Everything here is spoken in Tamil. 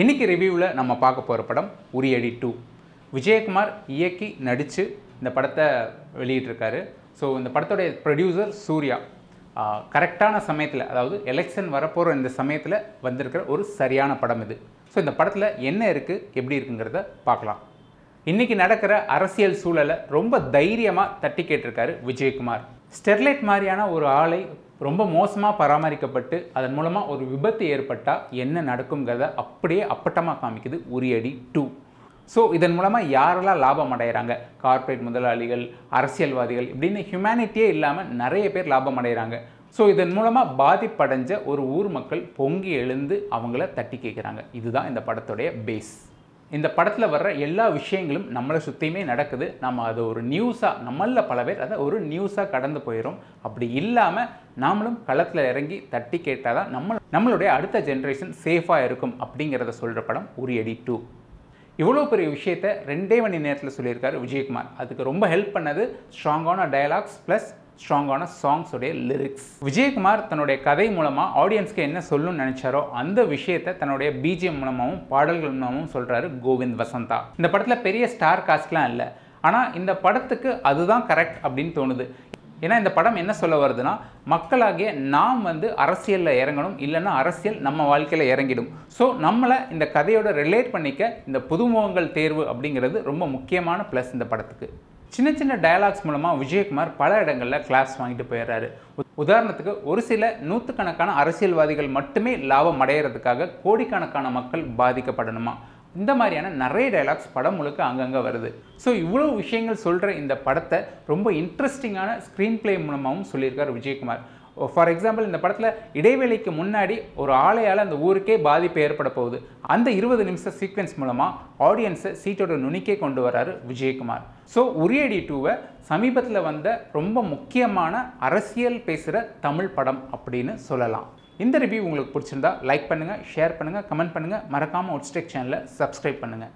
இன்றைக்கி ரிவ்யூவில் நம்ம பார்க்க போகிற படம் உரியடி டூ விஜயகுமார் இயக்கி நடித்து இந்த படத்தை வெளியிட்டிருக்காரு. ஸோ இந்த படத்துடைய ப்ரொடியூசர் சூர்யா கரெக்டான சமயத்தில் அதாவது எலெக்ஷன் வரப்போகிற இந்த சமயத்தில் வந்திருக்கிற ஒரு சரியான படம் இது. ஸோ இந்த படத்தில் என்ன இருக்குது எப்படி இருக்குங்கிறத பார்க்கலாம். இன்றைக்கி நடக்கிற அரசியல் சூழலை ரொம்ப தைரியமாக தட்டி கேட்டிருக்காரு விஜயகுமார். ஸ்டெர்லைட் மாதிரியான ஒரு ஆளை ரொம்ப மோசமாக பராமரிக்கப்பட்டு அதன் மூலமாக ஒரு விபத்து ஏற்பட்டால் என்ன நடக்குங்கிறத அப்படியே அப்பட்டமாக காமிக்குது உரியடி டூ. ஸோ இதன் மூலமாக யாரெல்லாம் லாபம் அடைகிறாங்க கார்ப்பரேட் முதலாளிகள் அரசியல்வாதிகள் இப்படின்னு ஹியூமனிட்டியே இல்லாமல் நிறைய பேர் லாபம் அடைகிறாங்க ஸோ இதன் மூலமாக பாதிப்படைஞ்ச ஒரு ஊர் மக்கள் பொங்கி எழுந்து அவங்கள தட்டி கேட்குறாங்க இதுதான் இந்த படத்துடைய பேஸ் இந்த படத்தில் வர்ற எல்லா விஷயங்களும் நம்மளை சுற்றியுமே நடக்குது. நம்ம அதை ஒரு நியூஸாக நம்மளில் பல பேர் அதை ஒரு நியூஸாக கடந்து போயிடும் அப்படி இல்லாமல் நாமளும் களத்தில் இறங்கி தட்டி கேட்டால் தான் நம்ம நம்மளுடைய அடுத்த ஜென்ரேஷன் சேஃபாக இருக்கும் அப்படிங்கிறத சொல்கிற படம் உரியடி டூ இவ்வளோ பெரிய விஷயத்த ரெண்டே மணி நேரத்தில் சொல்லியிருக்காரு விஜயகுமார். அதுக்கு ரொம்ப ஹெல்ப் பண்ணது ஸ்ட்ராங்கான டயலாக்ஸ் ப்ளஸ் ஸ்ட்ராங்கான சாங்ஸுடைய லிரிக்ஸ் விஜயகுமார் தன்னுடைய கதை மூலமாக ஆடியன்ஸ்க்கு என்ன சொல்லணும்னு நினச்சாரோ அந்த விஷயத்தை தன்னுடைய பிஜிஎம் மூலமாகவும் பாடல்கள் மூலமாகவும் சொல்கிறாரு கோவிந்த் வசந்தா. இந்த படத்தில் பெரிய ஸ்டார் காஸ்ட்லாம் இல்லை. ஆனால் இந்த படத்துக்கு அதுதான் கரெக்ட் அப்படின்னு தோணுது. ஏன்னா இந்த படம் என்ன சொல்ல வருதுன்னா மக்களாகிய நாம் வந்து அரசியலில் இறங்கணும் இல்லைன்னா அரசியல் நம்ம வாழ்க்கையில் இறங்கிடும். ஸோ நம்மளை இந்த கதையோட ரிலேட் பண்ணிக்க இந்த புதுமுகங்கள் தேர்வு அப்படிங்கிறது ரொம்ப முக்கியமான ப்ளஸ் இந்த படத்துக்கு. சின்ன சின்ன டயலாக்ஸ் மூலமாக விஜயகுமார் பல இடங்களில் கிளாஸ் வாங்கிட்டு போயிடுறாரு. உதாரணத்துக்கு ஒரு சில நூற்றுக்கணக்கான அரசியல்வாதிகள் மட்டுமே லாபம் அடையிறதுக்காக கோடிக்கணக்கான மக்கள் பாதிக்கப்படணுமா? இந்த மாதிரியான நிறைய டைலாக்ஸ் படம் முழுக்க அங்கங்கே வருது. ஸோ இவ்வளோ விஷயங்கள் சொல்கிற இந்த படத்தை ரொம்ப இன்ட்ரெஸ்டிங்கான ஸ்க்ரீன் பிளே மூலமாகவும் சொல்லியிருக்கார் விஜயகுமார். Oh, ஃபார் எக்ஸாம்பிள் இந்த படத்தில் இடைவேளைக்கு முன்னாடி ஒரு ஆலையால் அந்த ஊருக்கே பாதிப்பு ஏற்பட போகுது. அந்த இருபது நிமிஷம் சீக்வென்ஸ் மூலமாக ஆடியன்ஸை சீட்டோட நுனிக்கே கொண்டு வராரு விஜயகுமார். ஸோ உரியடி டூவை சமீபத்தில் வந்த ரொம்ப முக்கியமான அரசியல் பேசுகிற தமிழ் படம் அப்படின்னு சொல்லலாம். இந்த ரிவ்யூ உங்களுக்கு பிடிச்சிருந்தா லைக் பண்ணுங்கள் ஷேர் பண்ணுங்கள் கமெண்ட் பண்ணுங்கள் மறக்காமல் ஒட்ஸ்டெக் சேனலை சப்ஸ்கிரைப் பண்ணுங்கள்